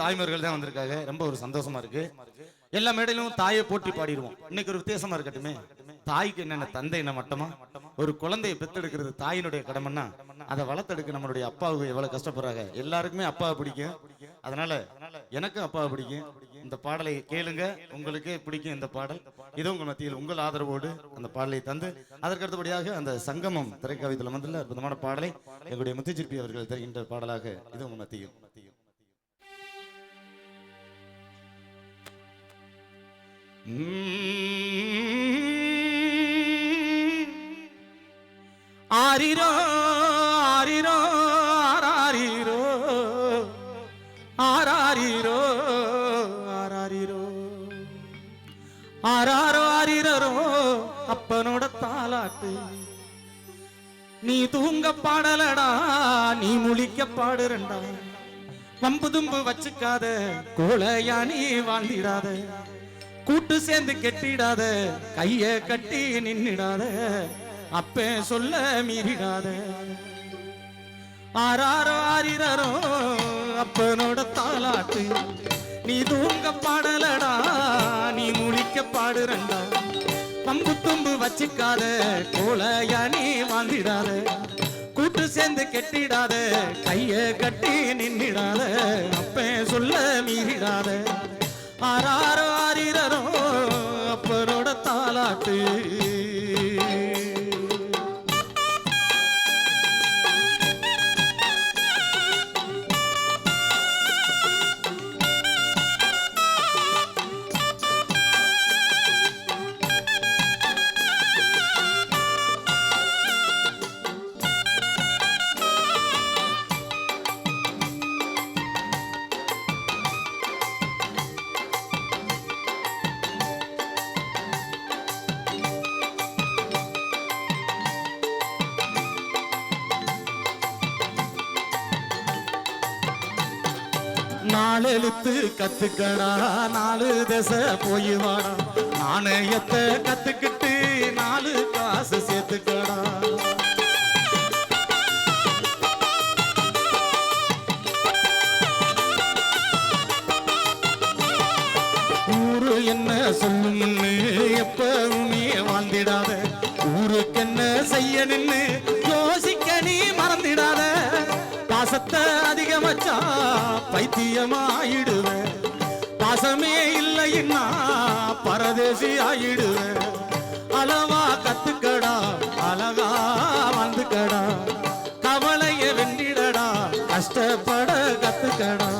தாய்மார்கள் தான் வந்திருக்காங்க. ரொம்ப ஒரு சந்தோஷமா இருக்கு. எல்லா மேடையிலும் தாயை போற்றி பாடிடுவோம். இன்னைக்கு ஒரு வித்தியாசமா இருக்கட்டுமே. தாய்க்கு என்னென்ன தந்தை என்ன மட்டமா? ஒரு குழந்தையை பெத்தெடுக்கிறது தாயினுடைய கடமைன்னா அதை வளர்த்தெடுக்க நம்மளுடைய அப்பாவுக்கு எவ்வளவு கஷ்டப்படுறாங்க? எல்லாருக்குமே அப்பாவை பிடிக்கும். அதனால எனக்கும் அப்பாவை பிடிக்கும். இந்த பாடலை கேளுங்க. உங்களுக்கே பிடிக்கும் இந்த பாடல். இது உங்கள் மத்தியில் உங்கள் ஆதரவோடு அந்த பாடலை தந்து அதற்கடுத்தபடியாக அந்த சங்கமம் திரைக்கவிதையில் வந்துள்ள அற்புதமான பாடலை எங்களுடைய முத்துச்சிற்பி அவர்கள் தருகின்ற பாடலாக இது உங்க மத்தியில். ஆரிரோ ஆரிரோ ஆராரிரோ. ஆராரிரோ ஆராரிரோ. ஆராரோ ஆரிரோ அப்பனோட தாலாட்டு. நீ தூங்க பாடலடா நீ முழிக்க பாடுறண்டா வம்பு தும்பு வச்சுக்காத கோழையா நீ வாழ்ந்திடாத. கூட்டு சேர்ந்து கெட்டிடாத கைய கட்டி நின்னிடாத அப்பே சொல்ல மீறிடாத. ஆறாரோ ஆறிரரோ அப்பனோட தாலாட்டு நீ தூங்க பாடலடா நீ முழிக்க பாடுறண்டா. பம்பு தும்பு வச்சுக்காத கோலையா நீ வாழ்ந்திடாத கூட்டு சேர்ந்து கெட்டிடாத கைய கட்டி நின்னிடாத. நாலெழுத்து கத்துக்கடா நாலு தசை போய் வாடா. நாணயத்தை கத்துக்கிட்டு நாலு காசு சேர்த்துக்கடா. ஊரு என்ன சொல்லும்னு எப்பவுமே வாழ்ந்திடாத. ஊருக்கு என்ன செய்ய நின்னு பாசத்தை அதிகமச்சா பைத்தியமாயிடுவேன் பாசமே இல்லைன்னா பரதேசி ஆயிடுவேன் அளவா கத்துக்கடா அழகா வந்துக்கடா. கவலைய வெண்டிடடா கஷ்டப்பட கத்துக்கடா.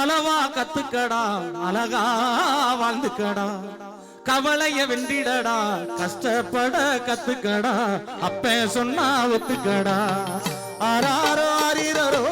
அளவா கத்துக்கடா அழகா வாழ்ந்துக்கடா கவலைய வெண்டிடடா கஷ்டப்பட கத்துக்கடா. அப்ப சொன்னா ஒத்துக்கடா. ஆறாரோ ஆறிரரோ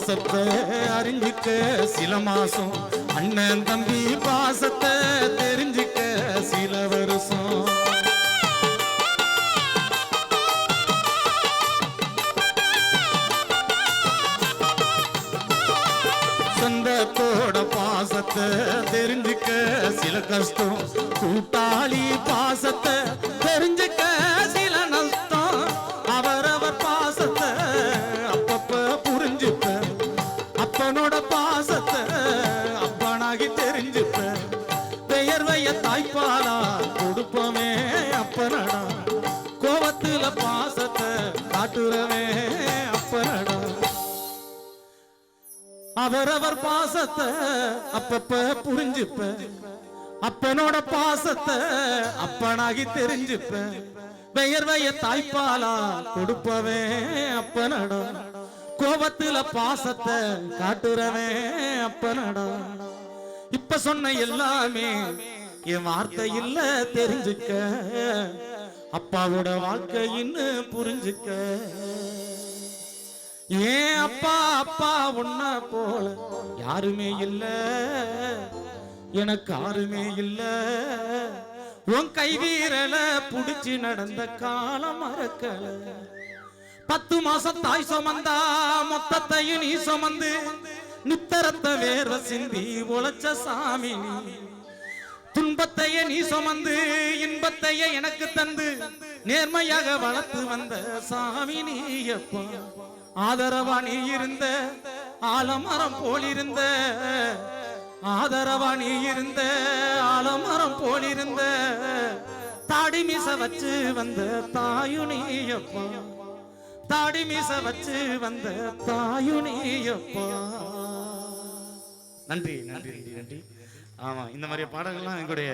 பாசத்தை அறிஞ்சிக்க சில மாசம் அண்ணன் தம்பி பாசத்தை தெரிஞ்சிக்க சில வருஷம். சொந்தத்தோட பாசத்தை தெரிஞ்சுக்க சில கஷ்டம். கூட்டாளி பாசத்தை தெரிஞ்சுக்க காட்டுறவே அப்பனடா. அவரவர் பாசத்தை அப்பப்ப புரிஞ்சுப்ப. அப்பனோட பாசத்தை அப்பனாகி தெரிஞ்சுப்ப. பெயர்வைய தாய்ப்பாலா கொடுப்பவே அப்பனடா. கோபத்துல பாசத்தை காட்டுறவே அப்பனடா. இப்ப சொன்ன எல்லாமே என் வார்த்தை இல்ல தெரிஞ்சுக்க. அப்பாவோட வாழ்க்கைன்னு புரிஞ்சுக்க. ஏன் அப்பா அப்பா உன்ன போல யாருமே இல்ல? எனக்கு யாருமே இல்ல. உன் கை வீரல புடிச்சு நடந்த காலம் மறக்கல. பத்து மாசம் தாய் சுமந்தா மொத்தத்தையும் நீ சுமந்து நித்தரத்தை வேற சிந்தி உழைச்ச சாமி நீ. துன்பத்தையே நீ சுமந்து இன்பத்தையே எனக்கு தந்து. நேர்மையாக வளர்த்து வந்த சாமி நீ எப்பா? ஆதரவா நீ இருந்த ஆலமரம் போலிருந்த. ஆதரவா நீ இருந்த ஆலமரம் போலிருந்த. தாடி மீச வச்சு வந்த தாயு நீ தாடி மீச வச்சு வந்த தாயு நீ நன்றி நன்றி நன்றி. ஆமாம் ஆமா இந்த மாதிரி பாடல்கள்லாம் எங்களுடைய